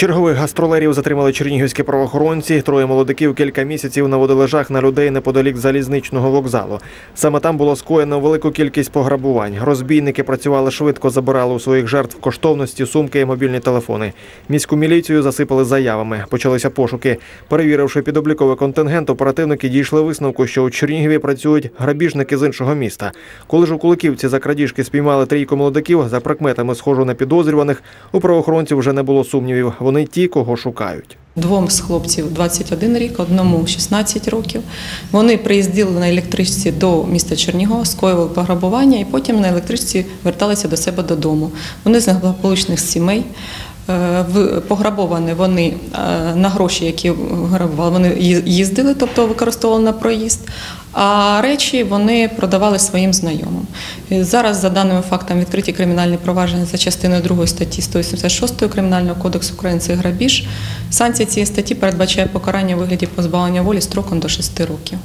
Чергових гастролерів затримали чернігівські правоохоронці. Троє молодиків кілька місяців наводили жах на людей неподалік залізничного вокзалу. Саме там було скоєно велику кількість пограбувань. Розбійники працювали швидко, забирали у своїх жертв коштовності, сумки і мобільні телефони. Міську міліцію засипали заявами. Почалися пошуки. Перевіривши підобліковий контингент, оперативники дійшли висновку, що у Чернігові працюють грабіжники з іншого міста. Коли ж у Куликівці за крадіжки спіймали трійку молодиків, за прикметами схожу на підозрюваних, у правоохоронців вже не було сумнівів. Вони ті, кого шукають. Двом з хлопців 21 рік, одному 16 років. Вони приїздили на електричці до міста Чернігова, скоювали пограбування і потім на електричці верталися до себе додому. Вони з неблагополучних сімей. Е, Пограбовані вони е, на гроші, які грабували, вони їздили, тобто використовували на проїзд. А речі вони продавали своїм знайомим. Зараз, за даними фактами, відкриті кримінальні провадження за частиною 2 статті 186 Кримінального кодексу України це грабіж. Санкція цієї статті передбачає покарання у вигляді позбавлення волі строком до 6 років.